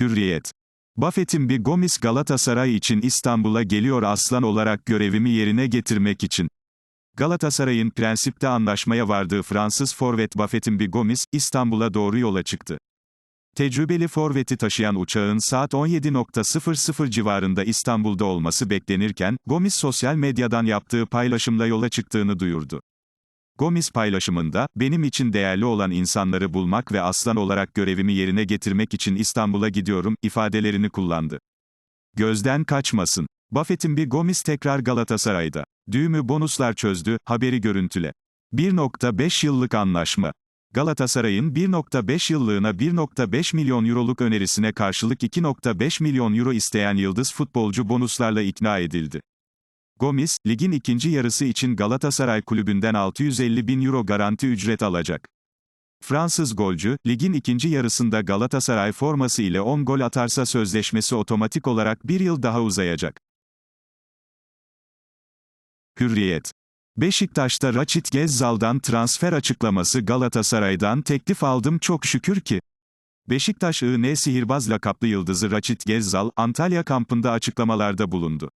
Hürriyet. Buffett'in bir Gomis Galatasaray için İstanbul'a geliyor aslan olarak görevimi yerine getirmek için. Galatasaray'ın prensipte anlaşmaya vardığı Fransız forvet Buffett'in bir Gomis, İstanbul'a doğru yola çıktı. Tecrübeli forveti taşıyan uçağın saat 17.00 civarında İstanbul'da olması beklenirken, Gomis sosyal medyadan yaptığı paylaşımla yola çıktığını duyurdu. Gomis paylaşımında, benim için değerli olan insanları bulmak ve aslan olarak görevimi yerine getirmek için İstanbul'a gidiyorum, ifadelerini kullandı. Gözden kaçmasın. Buffett'in bir Gomis tekrar Galatasaray'da. Düğümü bonuslar çözdü, haberi görüntüle. 1.5 yıllık anlaşma. Galatasaray'ın 1.5 yıllığına 1.5 milyon euroluk önerisine karşılık 2.5 milyon euro isteyen yıldız futbolcu bonuslarla ikna edildi. Gomis, ligin ikinci yarısı için Galatasaray kulübünden 650 bin euro garanti ücret alacak. Fransız golcü, ligin ikinci yarısında Galatasaray forması ile 10 gol atarsa sözleşmesi otomatik olarak bir yıl daha uzayacak. Hürriyet. Beşiktaş'ta Raçit Gezzal'dan transfer açıklaması Galatasaray'dan teklif aldım çok şükür ki. Beşiktaş I.N. sihirbaz lakaplı yıldızı Raçit Gezzal, Antalya kampında açıklamalarda bulundu.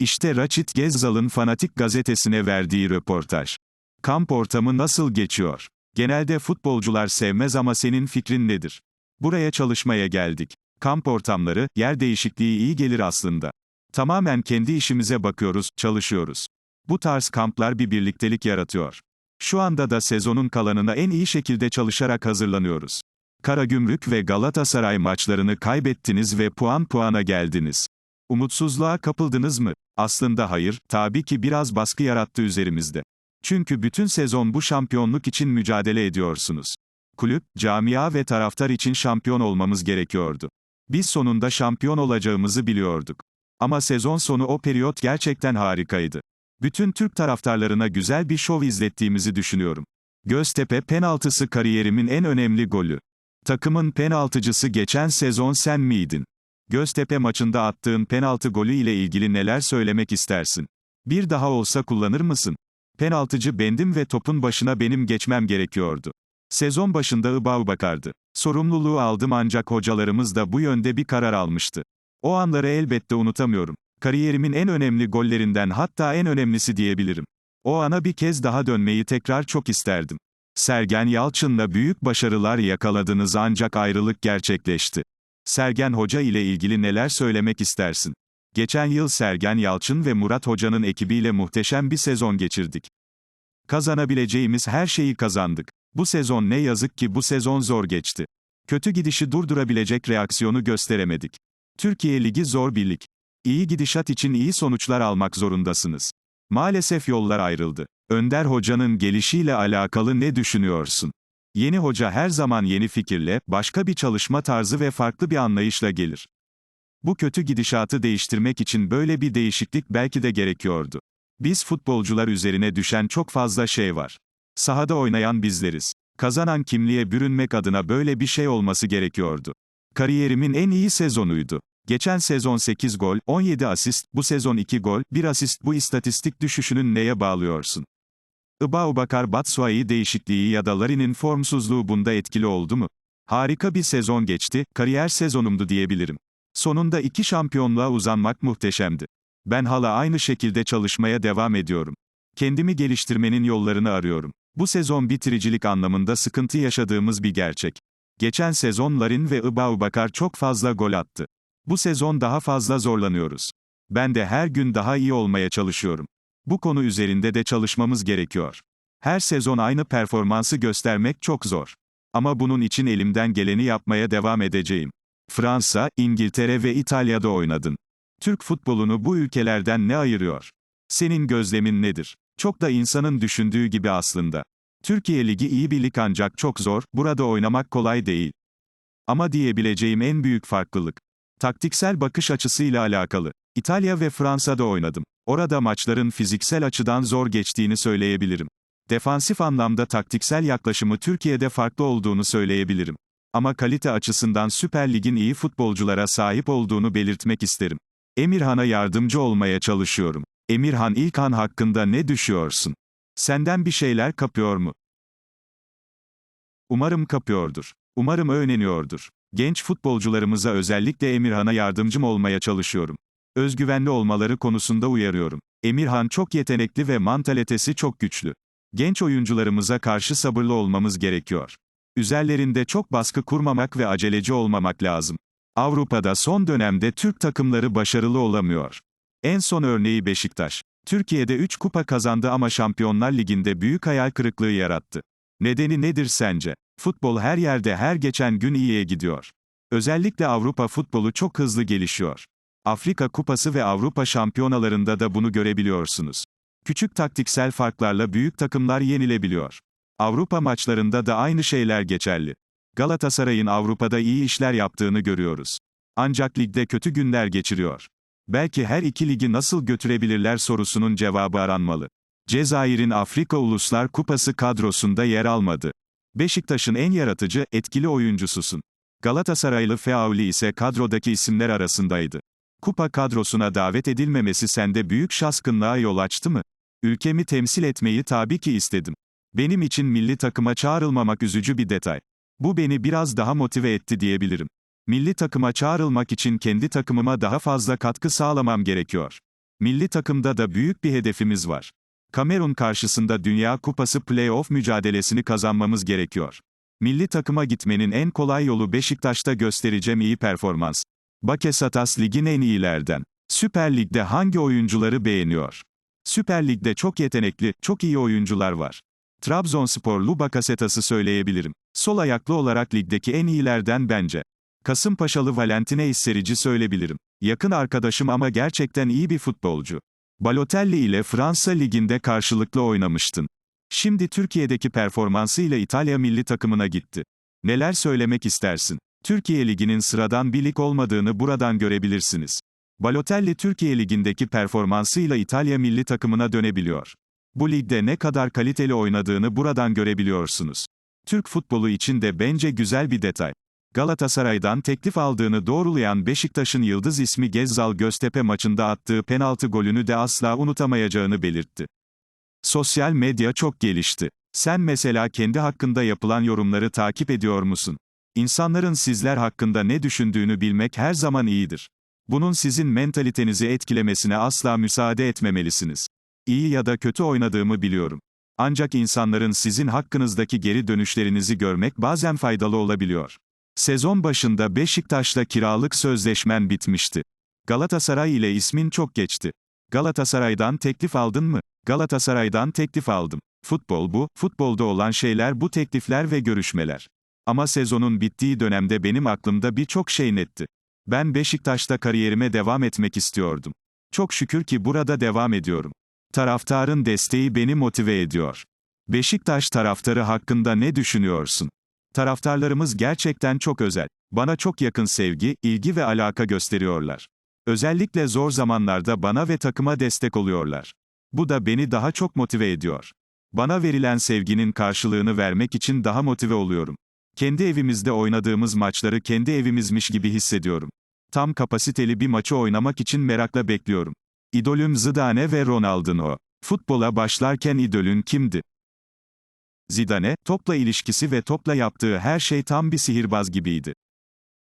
İşte Raçit Gezzal'ın Fanatik gazetesine verdiği röportaj. Kamp ortamı nasıl geçiyor? Genelde futbolcular sevmez ama senin fikrin nedir? Buraya çalışmaya geldik. Kamp ortamları, yer değişikliği iyi gelir aslında. Tamamen kendi işimize bakıyoruz, çalışıyoruz. Bu tarz kamplar bir birliktelik yaratıyor. Şu anda da sezonun kalanına en iyi şekilde çalışarak hazırlanıyoruz. Karagümrük ve Galatasaray maçlarını kaybettiniz ve puan puana geldiniz. Umutsuzluğa kapıldınız mı? Aslında hayır, tabii ki biraz baskı yarattı üzerimizde. Çünkü bütün sezon bu şampiyonluk için mücadele ediyorsunuz. Kulüp, camia ve taraftar için şampiyon olmamız gerekiyordu. Biz sonunda şampiyon olacağımızı biliyorduk. Ama sezon sonu o periyot gerçekten harikaydı. Bütün Türk taraftarlarına güzel bir şov izlettiğimizi düşünüyorum. Göztepe penaltısı kariyerimin en önemli golü. Takımın penaltıcısı geçen sezon sen miydin? Göztepe maçında attığın penaltı golü ile ilgili neler söylemek istersin? Bir daha olsa kullanır mısın? Penaltıcı bendim ve topun başına benim geçmem gerekiyordu. Sezon başında Ibav bakardı. Sorumluluğu aldım ancak hocalarımız da bu yönde bir karar almıştı. O anları elbette unutamıyorum. Kariyerimin en önemli gollerinden hatta en önemlisi diyebilirim. O ana bir kez daha dönmeyi tekrar çok isterdim. Sergen Yalçın'la büyük başarılar yakaladınız ancak ayrılık gerçekleşti. Sergen Hoca ile ilgili neler söylemek istersin? Geçen yıl Sergen Yalçın ve Murat Hoca'nın ekibiyle muhteşem bir sezon geçirdik. Kazanabileceğimiz her şeyi kazandık. Bu sezon ne yazık ki bu sezon zor geçti. Kötü gidişi durdurabilecek reaksiyonu gösteremedik. Türkiye Ligi zor bir lig. İyi gidişat için iyi sonuçlar almak zorundasınız. Maalesef yollar ayrıldı. Önder Hoca'nın gelişiyle alakalı ne düşünüyorsun? Yeni hoca her zaman yeni fikirle, başka bir çalışma tarzı ve farklı bir anlayışla gelir. Bu kötü gidişatı değiştirmek için böyle bir değişiklik belki de gerekiyordu. Biz futbolcular üzerine düşen çok fazla şey var. Sahada oynayan bizleriz. Kazanan kimliğe bürünmek adına böyle bir şey olması gerekiyordu. Kariyerimin en iyi sezonuydu. Geçen sezon 8 gol, 17 asist, bu sezon 2 gol, 1 asist bu istatistik düşüşünün neye bağlıyorsun? Ibaubakar Batshuayi değişikliği ya da Larin'in formsuzluğu bunda etkili oldu mu? Harika bir sezon geçti, kariyer sezonumdu diyebilirim. Sonunda iki şampiyonluğa uzanmak muhteşemdi. Ben hala aynı şekilde çalışmaya devam ediyorum. Kendimi geliştirmenin yollarını arıyorum. Bu sezon bitiricilik anlamında sıkıntı yaşadığımız bir gerçek. Geçen sezon Larin ve Ibaubakar çok fazla gol attı. Bu sezon daha fazla zorlanıyoruz. Ben de her gün daha iyi olmaya çalışıyorum. Bu konu üzerinde de çalışmamız gerekiyor. Her sezon aynı performansı göstermek çok zor. Ama bunun için elimden geleni yapmaya devam edeceğim. Fransa, İngiltere ve İtalya'da oynadın. Türk futbolunu bu ülkelerden ne ayırıyor? Senin gözlemin nedir? Çok da insanın düşündüğü gibi aslında. Türkiye Ligi iyi bir lig ancak çok zor, burada oynamak kolay değil. Ama diyebileceğim en büyük farklılık. Taktiksel bakış açısıyla alakalı. İtalya ve Fransa'da oynadım. Orada maçların fiziksel açıdan zor geçtiğini söyleyebilirim. Defansif anlamda taktiksel yaklaşımı Türkiye'de farklı olduğunu söyleyebilirim. Ama kalite açısından Süper Lig'in iyi futbolculara sahip olduğunu belirtmek isterim. Emirhan'a yardımcı olmaya çalışıyorum. Emirhan İlkan hakkında ne düşüyorsun? Senden bir şeyler kapıyor mu? Umarım kapıyordur. Umarım öğreniyordur. Genç futbolcularımıza özellikle Emirhan'a yardımcım olmaya çalışıyorum. Özgüvenli olmaları konusunda uyarıyorum. Emirhan çok yetenekli ve mantalitesi çok güçlü. Genç oyuncularımıza karşı sabırlı olmamız gerekiyor. Üzerlerinde çok baskı kurmamak ve aceleci olmamak lazım. Avrupa'da son dönemde Türk takımları başarılı olamıyor. En son örneği Beşiktaş. Türkiye'de 3 kupa kazandı ama Şampiyonlar Ligi'nde büyük hayal kırıklığı yarattı. Nedeni nedir sence? Futbol her yerde her geçen gün iyiye gidiyor. Özellikle Avrupa futbolu çok hızlı gelişiyor. Afrika Kupası ve Avrupa şampiyonalarında da bunu görebiliyorsunuz. Küçük taktiksel farklarla büyük takımlar yenilebiliyor. Avrupa maçlarında da aynı şeyler geçerli. Galatasaray'ın Avrupa'da iyi işler yaptığını görüyoruz. Ancak ligde kötü günler geçiriyor. Belki her iki ligi nasıl götürebilirler sorusunun cevabı aranmalı. Cezayir'in Afrika Uluslar Kupası kadrosunda yer almadı. Beşiktaş'ın en yaratıcı, etkili oyuncususun. Galatasaraylı Feauli ise kadrodaki isimler arasındaydı. Kupa kadrosuna davet edilmemesi sende büyük şaşkınlığa yol açtı mı? Ülkemi temsil etmeyi tabii ki istedim. Benim için milli takıma çağrılmamak üzücü bir detay. Bu beni biraz daha motive etti diyebilirim. Milli takıma çağrılmak için kendi takımıma daha fazla katkı sağlamam gerekiyor. Milli takımda da büyük bir hedefimiz var. Kamerun karşısında Dünya Kupası playoff mücadelesini kazanmamız gerekiyor. Milli takıma gitmenin en kolay yolu Beşiktaş'ta göstereceğim iyi performans. Bakesatas ligin en iyilerden. Süper Lig'de hangi oyuncuları beğeniyor? Süper Lig'de çok yetenekli, çok iyi oyuncular var. Trabzonsporlu Bakasetas'ı söyleyebilirim. Sol ayaklı olarak ligdeki en iyilerden bence. Kasımpaşalı Valentine İsserici söyleyebilirim. Yakın arkadaşım ama gerçekten iyi bir futbolcu. Balotelli ile Fransa Ligi'nde karşılıklı oynamıştın. Şimdi Türkiye'deki performansıyla İtalya milli takımına gitti. Neler söylemek istersin? Türkiye Ligi'nin sıradan bir lig olmadığını buradan görebilirsiniz. Balotelli Türkiye Ligi'ndeki performansıyla İtalya milli takımına dönebiliyor. Bu ligde ne kadar kaliteli oynadığını buradan görebiliyorsunuz. Türk futbolu için de bence güzel bir detay. Galatasaray'dan teklif aldığını doğrulayan Beşiktaş'ın yıldız ismi Gezzal Göztepe maçında attığı penaltı golünü de asla unutamayacağını belirtti. Sosyal medya çok gelişti. Sen mesela kendi hakkında yapılan yorumları takip ediyor musun? İnsanların sizler hakkında ne düşündüğünü bilmek her zaman iyidir. Bunun sizin mentalitenizi etkilemesine asla müsaade etmemelisiniz. İyi ya da kötü oynadığımı biliyorum. Ancak insanların sizin hakkınızdaki geri dönüşlerinizi görmek bazen faydalı olabiliyor. Sezon başında Beşiktaş'la kiralık sözleşmen bitmişti. Galatasaray ile ismin çok geçti. Galatasaray'dan teklif aldın mı? Galatasaray'dan teklif aldım. Futbol bu, futbolda olan şeyler bu teklifler ve görüşmeler. Ama sezonun bittiği dönemde benim aklımda birçok şey netti. Ben Beşiktaş'ta kariyerime devam etmek istiyordum. Çok şükür ki burada devam ediyorum. Taraftarın desteği beni motive ediyor. Beşiktaş taraftarı hakkında ne düşünüyorsun? Taraftarlarımız gerçekten çok özel. Bana çok yakın sevgi, ilgi ve alaka gösteriyorlar. Özellikle zor zamanlarda bana ve takıma destek oluyorlar. Bu da beni daha çok motive ediyor. Bana verilen sevginin karşılığını vermek için daha motive oluyorum. Kendi evimizde oynadığımız maçları kendi evimizmiş gibi hissediyorum. Tam kapasiteli bir maçı oynamak için merakla bekliyorum. İdolüm Zidane ve Ronaldinho. Futbola başlarken idolün kimdi? Zidane, topla ilişkisi ve topla yaptığı her şey tam bir sihirbaz gibiydi.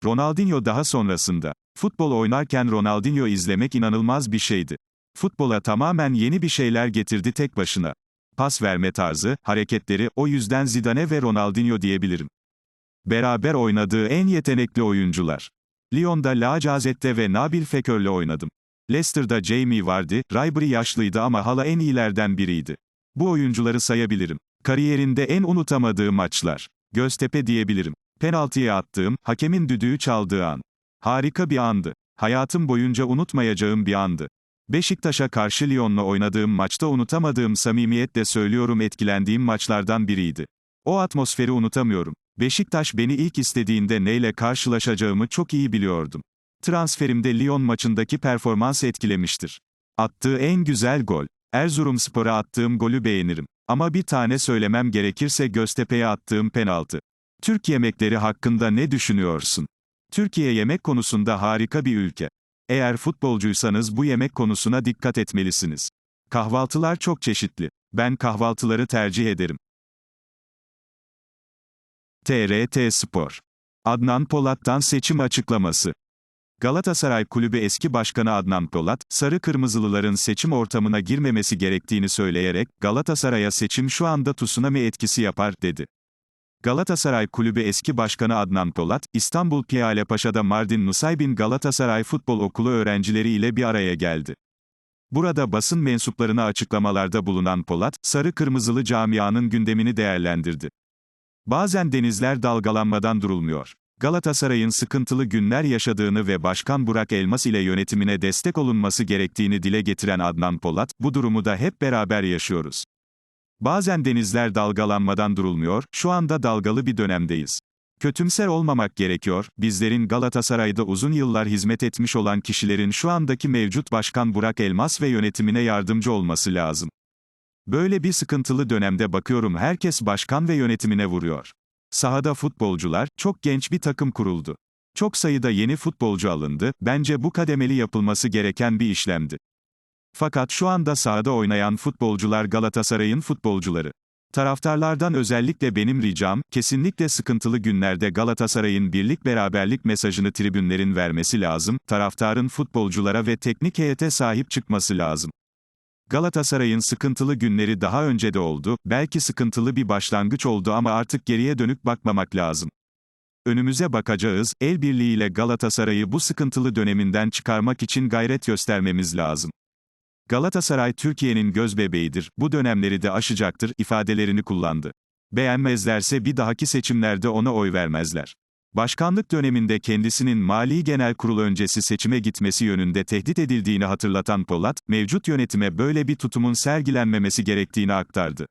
Ronaldinho daha sonrasında. Futbol oynarken Ronaldinho izlemek inanılmaz bir şeydi. Futbola tamamen yeni bir şeyler getirdi tek başına. Pas verme tarzı, hareketleri, o yüzden Zidane ve Ronaldinho diyebilirim. Beraber oynadığı en yetenekli oyuncular. Lyon'da Lacazette ve Nabil Fekör'le oynadım. Leicester'da Jamie vardı, Ribery yaşlıydı ama hala en iyilerden biriydi. Bu oyuncuları sayabilirim. Kariyerinde en unutamadığı maçlar. Göztepe diyebilirim. Penaltıya attığım, hakemin düdüğü çaldığı an. Harika bir andı. Hayatım boyunca unutmayacağım bir andı. Beşiktaş'a karşı Lyon'la oynadığım maçta unutamadığım samimiyetle söylüyorum etkilendiğim maçlardan biriydi. O atmosferi unutamıyorum. Beşiktaş beni ilk istediğinde neyle karşılaşacağımı çok iyi biliyordum. Transferimde Lyon maçındaki performans etkilemiştir. Attığı en güzel gol. Erzurumspor'a attığım golü beğenirim. Ama bir tane söylemem gerekirse Göztepe'ye attığım penaltı. Türk yemekleri hakkında ne düşünüyorsun? Türkiye yemek konusunda harika bir ülke. Eğer futbolcuysanız bu yemek konusuna dikkat etmelisiniz. Kahvaltılar çok çeşitli. Ben kahvaltıları tercih ederim. TRT Spor Adnan Polat'tan seçim açıklaması. Galatasaray Kulübü eski başkanı Adnan Polat, sarı kırmızılıların seçim ortamına girmemesi gerektiğini söyleyerek, Galatasaray'a seçim şu anda tsunami etkisi yapar, dedi. Galatasaray Kulübü eski başkanı Adnan Polat, İstanbul Piyalepaşa'da Mardin Nusaybin Galatasaray Futbol Okulu öğrencileri ile bir araya geldi. Burada basın mensuplarına açıklamalarda bulunan Polat, sarı kırmızılı camianın gündemini değerlendirdi. Bazen denizler dalgalanmadan durulmuyor. Galatasaray'ın sıkıntılı günler yaşadığını ve Başkan Burak Elmas ile yönetimine destek olunması gerektiğini dile getiren Adnan Polat, bu durumu da hep beraber yaşıyoruz. Bazen denizler dalgalanmadan durulmuyor, şu anda dalgalı bir dönemdeyiz. Kötümser olmamak gerekiyor, bizlerin Galatasaray'da uzun yıllar hizmet etmiş olan kişilerin şu andaki mevcut Başkan Burak Elmas ve yönetimine yardımcı olması lazım. Böyle bir sıkıntılı dönemde bakıyorum herkes başkan ve yönetimine vuruyor. Sahada futbolcular, çok genç bir takım kuruldu. Çok sayıda yeni futbolcu alındı, bence bu kademeli yapılması gereken bir işlemdi. Fakat şu anda sahada oynayan futbolcular Galatasaray'ın futbolcuları. Taraftarlardan özellikle benim ricam, kesinlikle sıkıntılı günlerde Galatasaray'ın birlik beraberlik mesajını tribünlerin vermesi lazım, taraftarın futbolculara ve teknik heyete sahip çıkması lazım. Galatasaray'ın sıkıntılı günleri daha önce de oldu, belki sıkıntılı bir başlangıç oldu ama artık geriye dönük bakmamak lazım. Önümüze bakacağız, el birliğiyle Galatasaray'ı bu sıkıntılı döneminden çıkarmak için gayret göstermemiz lazım. Galatasaray Türkiye'nin gözbebeğidir, bu dönemleri de aşacaktır, ifadelerini kullandı. Beğenmezlerse bir dahaki seçimlerde ona oy vermezler. Başkanlık döneminde kendisinin Mali Genel Kurul öncesi seçime gitmesi yönünde tehdit edildiğini hatırlatan Polat, mevcut yönetime böyle bir tutumun sergilenmemesi gerektiğini aktardı.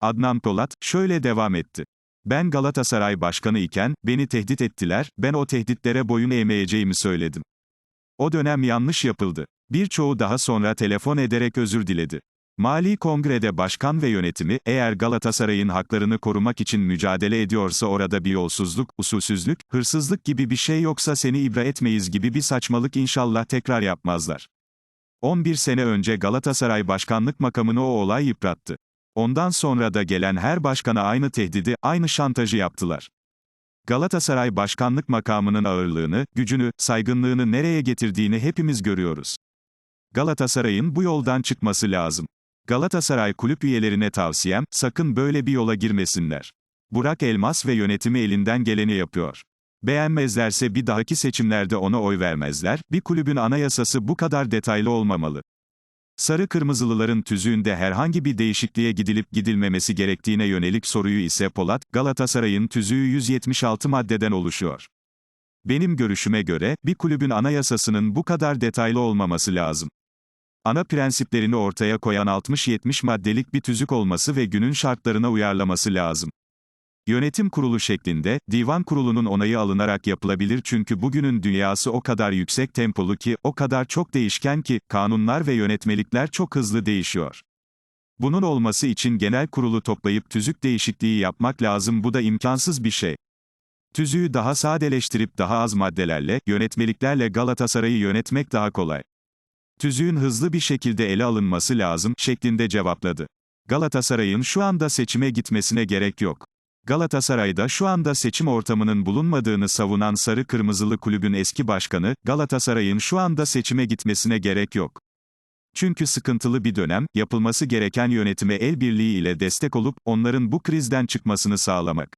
Adnan Polat, şöyle devam etti. Ben Galatasaray Başkanı iken, beni tehdit ettiler, ben o tehditlere boyun eğmeyeceğimi söyledim. O dönem yanlış yapıldı. Birçoğu daha sonra telefon ederek özür diledi. Mali Kongre'de başkan ve yönetimi, eğer Galatasaray'ın haklarını korumak için mücadele ediyorsa orada bir yolsuzluk, usulsüzlük, hırsızlık gibi bir şey yoksa seni ibra etmeyiz gibi bir saçmalık inşallah tekrar yapmazlar. 11 sene önce Galatasaray başkanlık makamını o olay yıprattı. Ondan sonra da gelen her başkana aynı tehdidi, aynı şantajı yaptılar. Galatasaray başkanlık makamının ağırlığını, gücünü, saygınlığını nereye getirdiğini hepimiz görüyoruz. Galatasaray'ın bu yoldan çıkması lazım. Galatasaray kulüp üyelerine tavsiyem, sakın böyle bir yola girmesinler. Burak Elmas ve yönetimi elinden geleni yapıyor. Beğenmezlerse bir dahaki seçimlerde ona oy vermezler, bir kulübün anayasası bu kadar detaylı olmamalı. Sarı kırmızılıların tüzüğünde herhangi bir değişikliğe gidilip gidilmemesi gerektiğine yönelik soruyu ise Polat, Galatasaray'ın tüzüğü 176 maddeden oluşuyor. Benim görüşüme göre, bir kulübün anayasasının bu kadar detaylı olmaması lazım. Ana prensiplerini ortaya koyan 60-70 maddelik bir tüzük olması ve günün şartlarına uyarlaması lazım. Yönetim kurulu şeklinde, divan kurulunun onayı alınarak yapılabilir çünkü bugünün dünyası o kadar yüksek tempolu ki, o kadar çok değişken ki, kanunlar ve yönetmelikler çok hızlı değişiyor. Bunun olması için genel kurulu toplayıp tüzük değişikliği yapmak lazım bu da imkansız bir şey. Tüzüğü daha sadeleştirip daha az maddelerle, yönetmeliklerle Galatasaray'ı yönetmek daha kolay. Tüzüğün hızlı bir şekilde ele alınması lazım, şeklinde cevapladı. Galatasaray'ın şu anda seçime gitmesine gerek yok. Galatasaray'da şu anda seçim ortamının bulunmadığını savunan Sarı Kırmızılı Kulübün eski başkanı, Galatasaray'ın şu anda seçime gitmesine gerek yok. Çünkü sıkıntılı bir dönem, yapılması gereken yönetime el birliği ile destek olup, onların bu krizden çıkmasını sağlamak.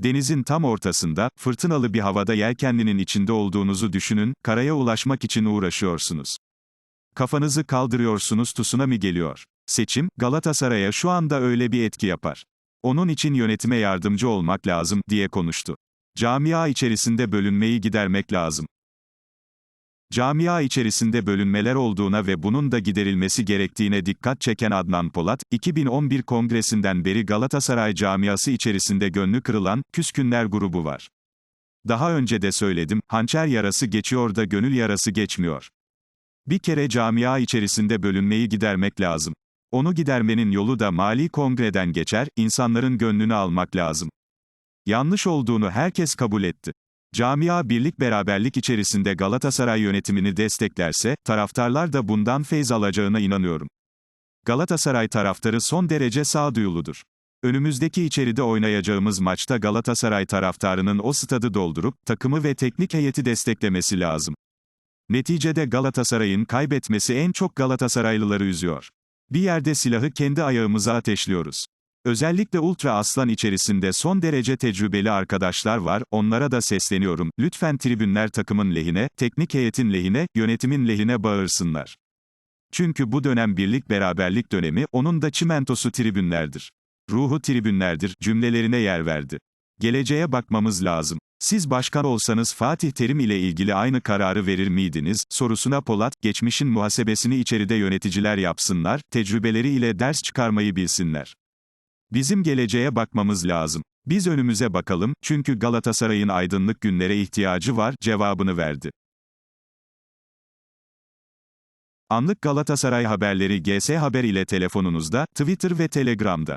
Denizin tam ortasında, fırtınalı bir havada yelkenlinin içinde olduğunuzu düşünün, karaya ulaşmak için uğraşıyorsunuz. Kafanızı kaldırıyorsunuz tsunami geliyor. Seçim, Galatasaray'a şu anda öyle bir etki yapar. Onun için yönetime yardımcı olmak lazım, diye konuştu. Camia içerisinde bölünmeyi gidermek lazım. Camia içerisinde bölünmeler olduğuna ve bunun da giderilmesi gerektiğine dikkat çeken Adnan Polat, 2011 kongresinden beri Galatasaray camiası içerisinde gönlü kırılan, küskünler grubu var. Daha önce de söyledim, hançer yarası geçiyor da gönül yarası geçmiyor. Bir kere camia içerisinde bölünmeyi gidermek lazım. Onu gidermenin yolu da mali kongreden geçer, insanların gönlünü almak lazım. Yanlış olduğunu herkes kabul etti. Camia birlik beraberlik içerisinde Galatasaray yönetimini desteklerse, taraftarlar da bundan feyz alacağına inanıyorum. Galatasaray taraftarı son derece sağduyuludur. Önümüzdeki içeride oynayacağımız maçta Galatasaray taraftarının o stadı doldurup, takımı ve teknik heyeti desteklemesi lazım. Neticede Galatasaray'ın kaybetmesi en çok Galatasaraylıları üzüyor. Bir yerde silahı kendi ayağımıza ateşliyoruz. Özellikle Ultra Aslan içerisinde son derece tecrübeli arkadaşlar var, onlara da sesleniyorum, lütfen tribünler takımın lehine, teknik heyetin lehine, yönetimin lehine bağırsınlar. Çünkü bu dönem birlik beraberlik dönemi, onun da çimentosu tribünlerdir. Ruhu tribünlerdir, cümlelerine yer verdi. Geleceğe bakmamız lazım. Siz başkan olsanız Fatih Terim ile ilgili aynı kararı verir miydiniz? Sorusuna Polat, geçmişin muhasebesini içeride yöneticiler yapsınlar, tecrübeleri ile ders çıkarmayı bilsinler. Bizim geleceğe bakmamız lazım. Biz önümüze bakalım, çünkü Galatasaray'ın aydınlık günlere ihtiyacı var, cevabını verdi. Anlık Galatasaray haberleri GS Haber ile telefonunuzda, Twitter ve Telegram'da.